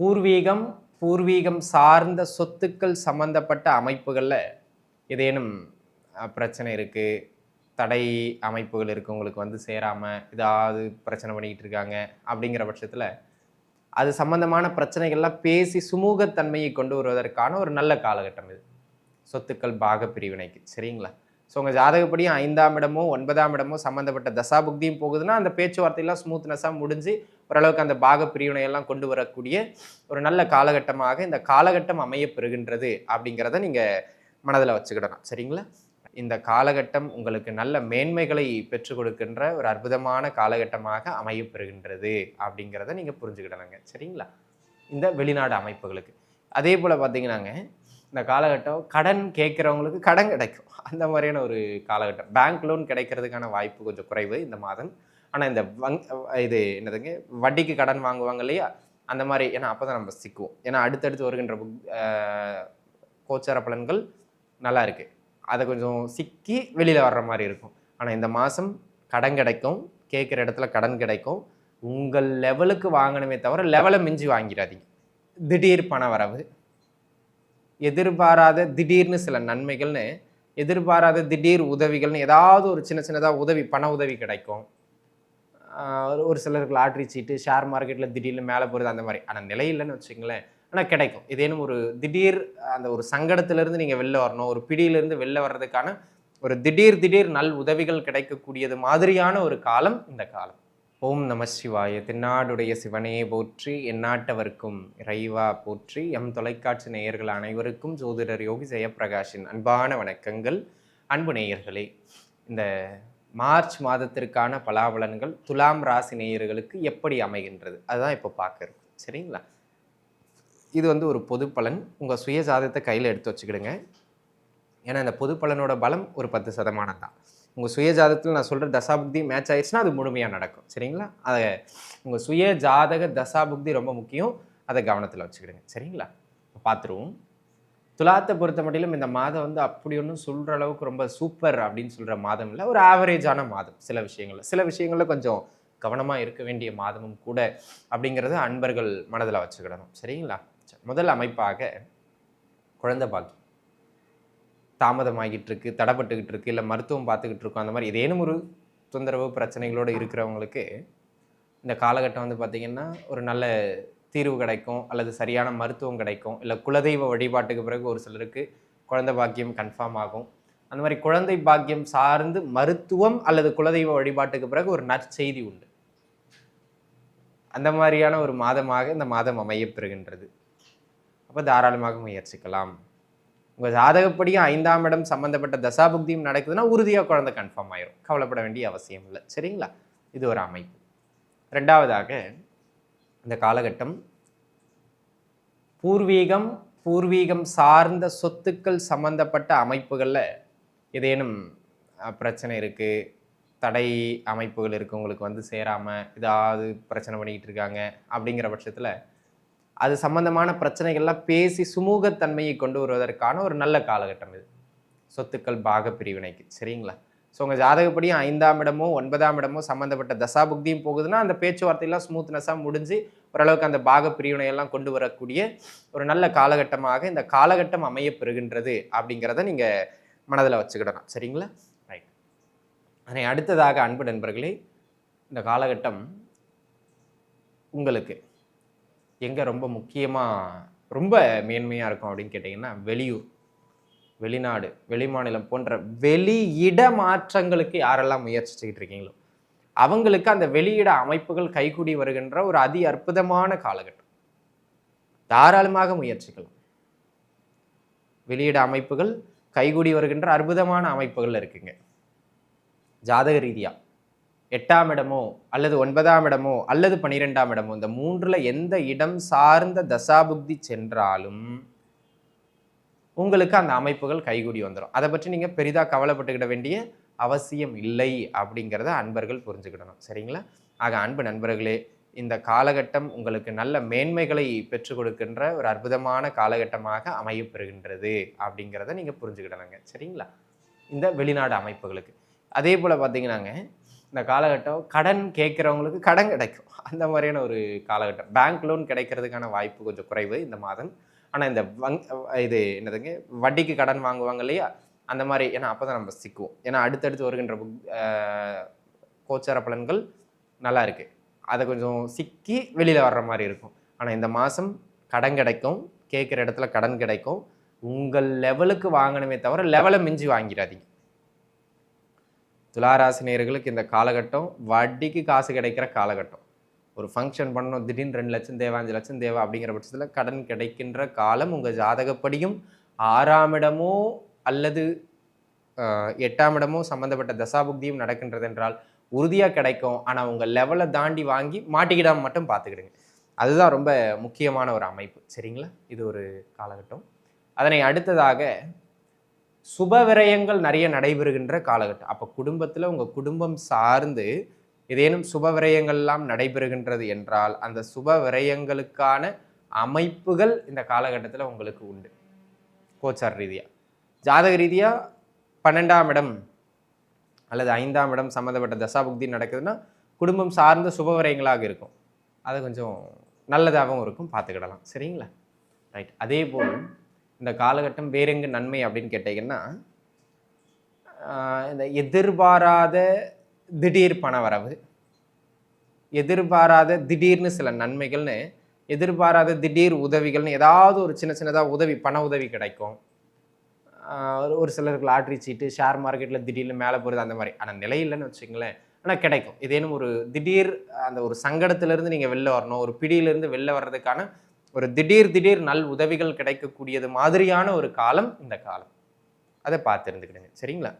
பூர்வீகம் பூர்வீகம் சார்ந்த சொத்துக்கள் சம்பந்தப்பட்ட அமைப்புகளில் ஏதேனும் பிரச்சனை இருக்குது தடை அமைப்புகள் இருக்குது உங்களுக்கு வந்து சேராமல் ஏதாவது பிரச்சனை பண்ணிக்கிட்டு இருக்காங்க அப்படிங்கிற பட்சத்தில் அது சம்பந்தமான பிரச்சனைகள்லாம் பேசி சுமூகத்தன்மையை கொண்டு வருவதற்கான ஒரு நல்ல காலகட்டம் இது. சொத்துக்கள் பாக பிரிவினைக்கு சரிங்களா? ஸோ உங்கள் ஜாதகப்படியும் ஐந்தாம் இடமோ ஒன்பதாம் இடமோ சம்மந்தப்பட்ட தசாபுக்தியும் போகுதுன்னா அந்த பேச்சுவார்த்தையெல்லாம் ஸ்மூத்னஸாக முடிஞ்சு ஓரளவுக்கு அந்த பாக பிரிவினையெல்லாம் கொண்டு வரக்கூடிய ஒரு நல்ல காலகட்டமாக இந்த காலகட்டம் அமைய பெறுகின்றது அப்படிங்கிறத நீங்கள் மனதில் வச்சுக்கிடணும். சரிங்களா? இந்த காலகட்டம் உங்களுக்கு நல்ல மேன்மைகளை பெற்றுக் கொடுக்கின்ற ஒரு அற்புதமான காலகட்டமாக அமைய பெறுகின்றது அப்படிங்கிறத நீங்கள் புரிஞ்சுக்கிடணுங்க. சரிங்களா? இந்த வெளிநாடு அமைப்புகளுக்கு. அதே போல் பார்த்தீங்கன்னாங்க இந்த காலகட்டம் கடன் கேட்குறவங்களுக்கு கடன் கிடைக்கும். அந்த மாதிரியான ஒரு காலகட்டம். பேங்க் லோன் கிடைக்கிறதுக்கான வாய்ப்பு கொஞ்சம் குறைவு இந்த மாதம். ஆனால் இந்த வங் இது என்னதுங்க? வட்டிக்கு கடன் வாங்குவாங்க இல்லையா? அந்த மாதிரி ஏன்னா அப்போ தான் நம்ம சிக்குவோம். ஏன்னா அடுத்தடுத்து வருகின்ற புக்- கோச்சார பலன்கள் நல்லா இருக்குது அதை கொஞ்சம் சிக்கி வெளியில் வர்ற மாதிரி இருக்கும். ஆனால் இந்த மாதம் கடன் கிடைக்கும். கேட்குற இடத்துல கடன் கிடைக்கும். உங்கள் லெவலுக்கு வாங்கணுமே தவிர லெவலை மிஞ்சி வாங்கிடாதீங்க. திடீர் பண வரவு. எதிர்பாராத திடீர்னு சில நன்மைகள்னு எதிர்பாராத திடீர் உதவிகள்னு ஏதாவது ஒரு சின்ன சின்னதாக உதவி பண உதவி கிடைக்கும். ஒரு- சிலருக்கு லாட்ரி சீட்டு ஷேர் மார்க்கெட்டில் திடீர்னு மேலே போகிறது அந்த மாதிரி. ஆனால் நிலை இல்லைன்னு வச்சுங்களேன் ஆனால் கிடைக்கும். இதேனும் ஒரு திடீர் அந்த ஒரு சங்கடத்திலேருந்து நீங்கள் வெளில வரணும் ஒரு பிடியிலிருந்து வெளில வர்றதுக்கான ஒரு திடீர் திடீர் நல் உதவிகள் கிடைக்கக்கூடியது மாதிரியான ஒரு காலம் இந்த காலம். ஓம் நம சிவாய. தென்னாடுடைய சிவனே போற்றி எந்நாட்டவர்க்கும் இறைவா போற்றி. எம் தொலைக்காட்சி நேயர்கள் அனைவருக்கும் ஜோதிடர் யோகி ஜெயப்பிரகாஷின் அன்பான வணக்கங்கள். அன்பு நேயர்களே இந்த மார்ச் மாதத்திற்கான பலாபலன்கள் துலாம் ராசி நேயர்களுக்கு எப்படி அமைகின்றது? அதுதான் இப்போ பார்க்கறது சரிங்களா? இது வந்து ஒரு பொது பலன். உங்கள் சுய ஜாதகத்தை கையில் எடுத்து வச்சுக்கிடுங்க. ஏன்னா இந்த பொது பலனோட பலம் ஒரு பத்து சதமானம் தான். உங்கள் சுய ஜாதகத்தில் நான் சொல்கிற தசாபுக்தி மேட்ச் ஆயிடுச்சுன்னா அது முழுமையாக நடக்கும். சரிங்களா? அதை உங்கள் சுய ஜாதக தசாபுக்தி ரொம்ப முக்கியம். அதை கவனத்தில் வச்சுக்கிடுங்க. சரிங்களா? பார்த்துருவோம். துலாத்தை பொறுத்த மட்டிலும் இந்த மாதம் வந்து அப்படி ஒன்றும் சொல்கிற அளவுக்கு ரொம்ப சூப்பர் அப்படின்னு சொல்கிற மாதம் இல்லை ஒரு ஆவரேஜான மாதம். சில விஷயங்களில் சில விஷயங்களில் கொஞ்சம் கவனமாக இருக்க வேண்டிய மாதமும் கூட அப்படிங்கிறத அன்பர்கள் மனதில் வச்சுக்கிடணும். சரிங்களா? சரி, முதல் அமைப்பாக குழந்தை பாக்கியம். தாமதமாகிட்டு இருக்கு தடைப்பட்டுக்கிட்டு இருக்கு இல்லை மருத்துவம் பார்த்துக்கிட்டு இருக்கோம் அந்த மாதிரி ஏதேனும் ஒரு தொந்தரவு பிரச்சனைகளோடு இருக்கிறவங்களுக்கு இந்த காலகட்டம் வந்து பார்த்திங்கன்னா ஒரு நல்ல தீர்வு கிடைக்கும் அல்லது சரியான மருத்துவம் கிடைக்கும் இல்லை குலதெய்வ வழிபாட்டுக்கு பிறகு ஒரு சிலருக்கு குழந்தை பாக்கியம் கன்ஃபார்ம் ஆகும். அந்த மாதிரி குழந்தை பாக்கியம் சார்ந்து மருத்துவம் அல்லது குலதெய்வ வழிபாட்டுக்கு பிறகு ஒரு நற்செய்தி உண்டு. அந்த மாதிரியான ஒரு மாதமாக இந்த மாதம் அமையப்பெறுகின்றது. அப்போ தாராளமாக முயற்சிக்கலாம். உங்கள் ஜாதகப்படியும் ஐந்தாம் இடம் சம்மந்தப்பட்ட தசாபுக்தியும் நடக்குதுன்னா உறுதியாக குழந்தை கன்ஃபார்ம் ஆயிரும். கவலைப்பட வேண்டிய அவசியம் இல்லை சரிங்களா? இது ஒரு அமைப்பு. ரெண்டாவதாக இந்த காலகட்டம். பூர்வீகம் பூர்வீகம் சார்ந்த சொத்துக்கள் சம்பந்தப்பட்ட அமைப்புகளில் ஏதேனும் பிரச்சனை இருக்குது தடை அமைப்புகள் இருக்குது உங்களுக்கு வந்து சேராமல் ஏதாவது பிரச்சனை பண்ணிக்கிட்டு இருக்காங்க? அப்படிங்கிற பட்சத்தில் அது சம்பந்தமான பிரச்சனைகள்லாம் பேசி சுமூகத்தன்மையை கொண்டு வருவதற்கான ஒரு நல்ல காலகட்டம் இது. சொத்துக்கள் பாக பிரிவினைக்கு சரிங்களா? ஸோ உங்கள் ஜாதகப்படியும் ஐந்தாம் இடமோ ஒன்பதாம் இடமோ சம்மந்தப்பட்ட தசாபுக்தியும் போகுதுன்னா அந்த பேச்சுவார்த்தையெல்லாம் ஸ்மூத்னஸாக முடிஞ்சு ஓரளவுக்கு அந்த பாக பிரிவினையெல்லாம் கொண்டு வரக்கூடிய ஒரு நல்ல காலகட்டமாக இந்த காலகட்டம் அமைய பெறுகின்றது அப்படிங்கிறத நீங்கள் மனதில் வச்சுக்கிடணும். சரிங்களா? ரைட் அதனை அடுத்ததாக அன்பு நண்பர்களே இந்த காலகட்டம் உங்களுக்கு எங்கே ரொம்ப முக்கியமாக ரொம்ப மேன்மையாக இருக்கும் அப்படின்னு கேட்டிங்கன்னா வெளியூர். வெளிநாடு வெளிமாநிலம் போன்ற வெளியிட மாற்றங்களுக்கு யாரெல்லாம் முயற்சிச்சுக்கிட்டு இருக்கீங்களோ அவங்களுக்கு அந்த வெளியிட அமைப்புகள் கைகூடி வருகின்ற ஒரு அதி அற்புதமான காலகட்டம். தாராளமாக முயற்சிக்கலாம். வெளியிட அமைப்புகள் கைகூடி வருகின்ற அற்புதமான அமைப்புகள் இருக்குங்க. ஜாதக ரீதியா எட்டாம் இடமோ அல்லது ஒன்பதாம் இடமோ அல்லது பன்னிரெண்டாம் இடமோ இந்த மூன்றுல எந்த இடம் சார்ந்த தசாபுக்தி சென்றாலும் உங்களுக்கு அந்த அமைப்புகள் கைகூடி வந்துடும் அதை பற்றி நீங்கள் பெரிதாக கவலைப்பட்டுக்கிட வேண்டிய அவசியம் இல்லை அப்படிங்கிறத அன்பர்கள் புரிஞ்சுக்கிடணும். சரிங்களா? ஆக அன்பு நண்பர்களே இந்த காலகட்டம் உங்களுக்கு நல்ல மேன்மைகளை பெற்றுக் கொடுக்கின்ற ஒரு அற்புதமான காலகட்டமாக அமையப்பெறுகின்றது அப்படிங்கிறத நீங்கள் புரிஞ்சுக்கிடணுங்க. சரிங்களா? இந்த வெளிநாடு அமைப்புகளுக்கு. அதே போல் பார்த்தீங்கன்னாங்க இந்த காலகட்டம் கடன் கேட்குறவங்களுக்கு கடன் கிடைக்கும். அந்த மாதிரியான ஒரு காலகட்டம். பேங்க் லோன் கிடைக்கிறதுக்கான வாய்ப்பு கொஞ்சம் குறைவு இந்த மாதம். ஆனால் இந்த வங் இது என்னதுங்க? வட்டிக்கு கடன் வாங்குவாங்க இல்லையா அந்த மாதிரி ஏன்னா அப்போ தான் நம்ம சிக்குவோம். ஏன்னா அடுத்தடுத்து வருகின்ற புக்- கோச்சார பலன்கள் நல்லா இருக்குது அதை கொஞ்சம் சிக்கி வெளியில் வர்ற மாதிரி இருக்கும். ஆனால் இந்த மாதம் கடன் கிடைக்கும். கேட்குற இடத்துல கடன் கிடைக்கும். உங்கள் லெவலுக்கு வாங்கணுமே தவிர லெவலை மிஞ்சி வாங்கிடாதீங்க. துளாராசினியர்களுக்கு இந்த காலகட்டம் வட்டிக்கு காசு கிடைக்கிற காலகட்டம். ஒரு ஃபங்க்ஷன் பண்ணணும் திடீர்னு ரெண்டு லட்சம் தேவை அஞ்சு லட்சம் தேவை அப்படிங்கிற பட்சத்தில் கடன் கிடைக்கின்ற காலம் உங்கள் ஜாதகப்படியும் ஆறாம் இடமோ அல்லது எட்டாம் இடமோ சம்மந்தப்பட்ட தசாபுக்தியும் நடக்கின்றது என்றால் உறுதியாக கிடைக்கும் ஆனால் உங்கள் லெவலை தாண்டி வாங்கி மாட்டிக்கிடாம மட்டும் பார்த்துக்கிடுங்க. அதுதான் ரொம்ப முக்கியமான ஒரு அமைப்பு. சரிங்களா? இது ஒரு காலகட்டம். அதனை அடுத்ததாக சுப விரயங்கள் நிறைய நடைபெறுகின்ற காலகட்டம். அப்போ குடும்பத்தில் உங்கள் குடும்பம் சார்ந்து ஏதேனும் சுப விரயங்கள்லாம் நடைபெறுகின்றது என்றால் அந்த சுப விரயங்களுக்கான அமைப்புகள் இந்த காலகட்டத்தில் உங்களுக்கு உண்டு. கோச்சார் ரீதியாக ஜாதக ரீதியாக பன்னெண்டாம் இடம் அல்லது ஐந்தாம் இடம் சம்மந்தப்பட்ட தசாபுக்தி நடக்குதுன்னா குடும்பம் சார்ந்த சுப விரயங்களாக இருக்கும். அது கொஞ்சம் நல்லதாகவும் இருக்கும். பார்த்துக்கிடலாம். சரிங்களா? ரைட். அதே போல் இந்த காலகட்டம் வேறெங்கு நன்மை அப்படின்னு கேட்டீங்கன்னா இந்த எதிர்பாராத திடீர் பண வரவு எதிர்பாராத திடீர்னு சில நன்மைகள்னு எதிர்பாராத திடீர் உதவிகள்னு ஏதாவது ஒரு சின்ன சின்னதாக உதவி பண உதவி கிடைக்கும். ஒரு- சிலருக்கு லாட்ரி சீட்டு ஷேர் மார்க்கெட்டில் திடீர்னு மேலே போகிறது அந்த மாதிரி. ஆனால் நிலை இல்லைன்னு வச்சுங்களேன் ஆனால் கிடைக்கும். இதேனும் ஒரு திடீர் அந்த ஒரு சங்கடத்திலேருந்து நீங்கள் வெளில வரணும் ஒரு பிடியிலேருந்து வெளில வர்றதுக்கான ஒரு திடீர் திடீர் நல் உதவிகள் கிடைக்கக்கூடியது மாதிரியான ஒரு காலம் இந்த காலம். அதை பார்த்து இருந்துக்கிடுங்க சரிங்களா?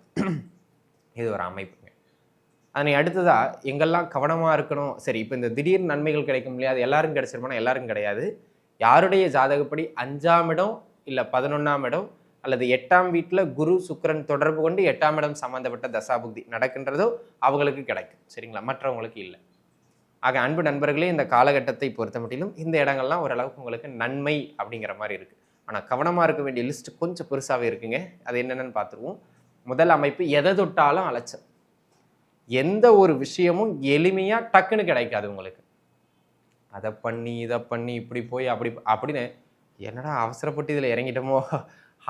இது ஒரு அமைப்பு. அதனை அடுத்ததாக எங்கெல்லாம் கவனமாக இருக்கணும்? சரி இப்போ இந்த திடீர் நன்மைகள் கிடைக்கும் இல்லையா? அது எல்லாரும் கிடைச்சிருமானா எல்லாரும் கிடையாது. யாருடைய ஜாதகப்படி அஞ்சாம் இடம் இல்லை பதினொன்றாம் இடம் அல்லது எட்டாம் வீட்டில் குரு சுக்கிரன் தொடர்பு கொண்டு எட்டாம் இடம் சம்பந்தப்பட்ட தசாபுக்தி நடக்கின்றதோ அவங்களுக்கு கிடைக்கும். சரிங்களா? மற்றவங்களுக்கு இல்லை. ஆக அன்பு நண்பர்களே இந்த காலகட்டத்தை பொறுத்த மட்டிலும் இந்த இடங்கள்லாம் ஓரளவுக்கு உங்களுக்கு நன்மை அப்படிங்கிற மாதிரி இருக்குது ஆனால் கவனமாக இருக்க வேண்டிய லிஸ்ட் கொஞ்சம் பெருசாகவே இருக்குங்க. அது என்னென்னு பார்த்துருவோம். முதல் அமைப்பு எதை தொட்டாலும் அலைச்சல். எந்த ஒரு விஷயமும் எளிமையாக டக்குன்னு கிடைக்காது உங்களுக்கு. அதை பண்ணி இதை பண்ணி இப்படி போய் அப்படி அப்படின்னு என்னடா அவசரப்பட்டு இதில் இறங்கிட்டோமோ?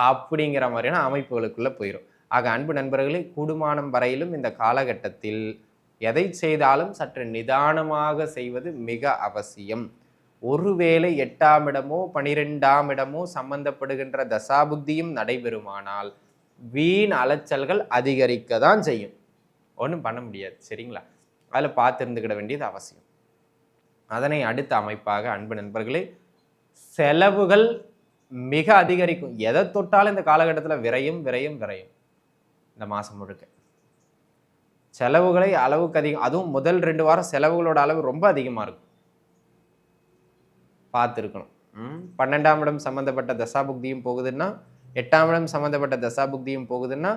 அப்படிங்கிற மாதிரியான அமைப்புகளுக்குள்ளே போயிடும் ஆக அன்பு நண்பர்களே கூடுமானம் வரையிலும் இந்த காலகட்டத்தில் எதை செய்தாலும் சற்று நிதானமாக செய்வது மிக அவசியம். ஒருவேளை எட்டாம் இடமோ பனிரெண்டாம் இடமோ சம்பந்தப்படுகின்ற தசாபுக்தியும் நடைபெறுமானால் வீண் அலைச்சல்கள் அதிகரிக்க தான் செய்யும். ஒன்றும் பண்ண முடியாது சரிங்களா? அதில் பார்த்து இருந்துக்கிட வேண்டியது அவசியம். அதனை அடுத்த அமைப்பாக அன்பு நண்பர்களே செலவுகள் மிக அதிகரிக்கும். எதை தொட்டாலும் இந்த காலகட்டத்தில் விரையும் விரையும் விரையும். இந்த மாதம் முழுக்க. செலவுகளை அளவுக்கு அதிகம் அதுவும் முதல் ரெண்டு வாரம் செலவுகளோட அளவு ரொம்ப அதிகமாக இருக்கும். பார்த்துருக்கணும். ம் பன்னெண்டாம் இடம் சம்மந்தப்பட்ட தசாபுக்தியும் போகுதுன்னா எட்டாம் இடம் சம்மந்தப்பட்ட தசாபுக்தியும் போகுதுன்னா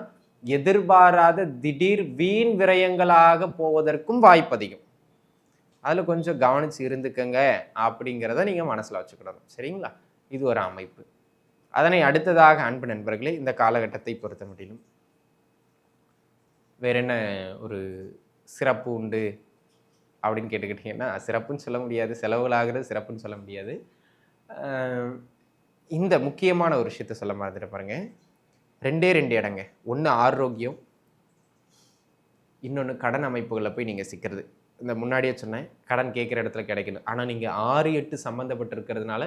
எதிர்பாராத திடீர் வீண் விரயங்களாக போவதற்கும் வாய்ப்பு அதிகம். அதில் கொஞ்சம் கவனித்து இருந்துக்கங்க அப்படிங்கிறத நீங்கள் மனசில் வச்சுக்கிடணும். சரிங்களா? இது ஒரு அமைப்பு. அதனை அடுத்ததாக அன்பு நண்பர்களே இந்த காலகட்டத்தை பொறுத்த முடியும் வேற என்ன ஒரு சிறப்பு உண்டு அப்படின்னு கேட்டுக்கிட்டிங்கன்னா சிறப்புன்னு சொல்ல முடியாது செலவுகளாகிறது சிறப்புன்னு சொல்ல முடியாது. இந்த முக்கியமான ஒரு விஷயத்த சொல்ல மறந்துட்டு பாருங்கள் ரெண்டே ரெண்டு இடங்க ஒன்று ஆரோக்கியம் இன்னொன்று கடன் அமைப்புகளில் போய் நீங்கள் சிக்கிறது. இந்த முன்னாடியே சொன்னேன் கடன் கேட்குற இடத்துல கிடைக்கணும். ஆனால் நீங்கள் ஆறு எட்டு சம்மந்தப்பட்டிருக்கிறதுனால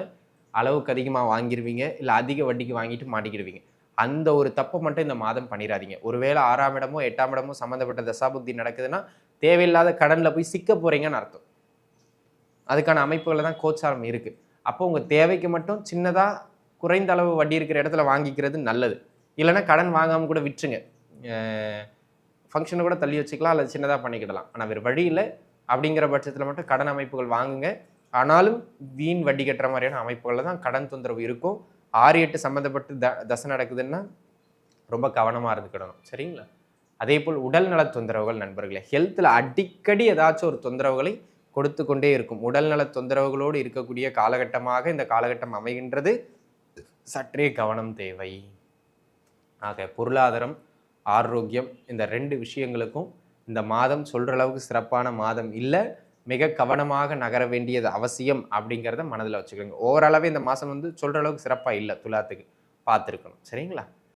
அளவுக்கு அதிகமாக வாங்கிடுவீங்க இல்லை அதிக வட்டிக்கு வாங்கிட்டு மாட்டிக்கிடுவீங்க. அந்த ஒரு தப்பை மட்டும் இந்த மாதம் பண்ணிடாதீங்க. ஒருவேளை ஆறாம் இடமோ எட்டாம் இடமோ சம்மந்தப்பட்ட தசாபுக்தி நடக்குதுன்னா தேவையில்லாத கடனில் போய் சிக்க போகிறீங்கன்னு அர்த்தம். அதுக்கான அமைப்புகளில் தான் கோச்சாரம் இருக்குது அப்போ உங்கள் தேவைக்கு மட்டும் சின்னதாக குறைந்த அளவு வட்டி இருக்கிற இடத்துல வாங்கிக்கிறது நல்லது. இல்லைன்னா கடன் வாங்காமல் கூட விட்டுருங்க ஃபங்க்ஷனை கூட தள்ளி வச்சுக்கலாம் அல்லது சின்னதாக பண்ணிக்கிடலாம். ஆனால் வேறு வழி இல்லை. அப்படிங்கிற பட்சத்தில் மட்டும் கடன் அமைப்புகள் வாங்குங்க. ஆனாலும் வீண் வட்டி கட்டுற மாதிரியான அமைப்புகளில் தான் கடன் தொந்தரவு இருக்கும். ஆறு எட்டு சம்மந்தப்பட்டு த தசை நடக்குதுன்னா ரொம்ப கவனமாக இருந்துக்கிடணும். சரிங்களா? அதே போல் உடல்நல தொந்தரவுகள் நண்பர்களே ஹெல்த்தில் அடிக்கடி ஏதாச்சும் ஒரு தொந்தரவுகளை கொடுத்து கொண்டே இருக்கும். உடல்நல தொந்தரவுகளோடு இருக்கக்கூடிய காலகட்டமாக இந்த காலகட்டம் அமைகின்றது. சற்றே கவனம் தேவை. ஆக பொருளாதாரம் ஆரோக்கியம் இந்த ரெண்டு விஷயங்களுக்கும் இந்த மாதம் சொல்கிற அளவுக்கு சிறப்பான மாதம் இல்லை. மிக கவனமாக நகர வேண்டியது அவசியம் அப்படிங்கிறத மனதில் வச்சுக்கோங்க. ஓவராலாகவே இந்த மாதம் வந்து சொல்கிற அளவுக்கு சிறப்பாக இல்லை துலாத்துக்கு. பார்த்துருக்கணும். சரிங்களா?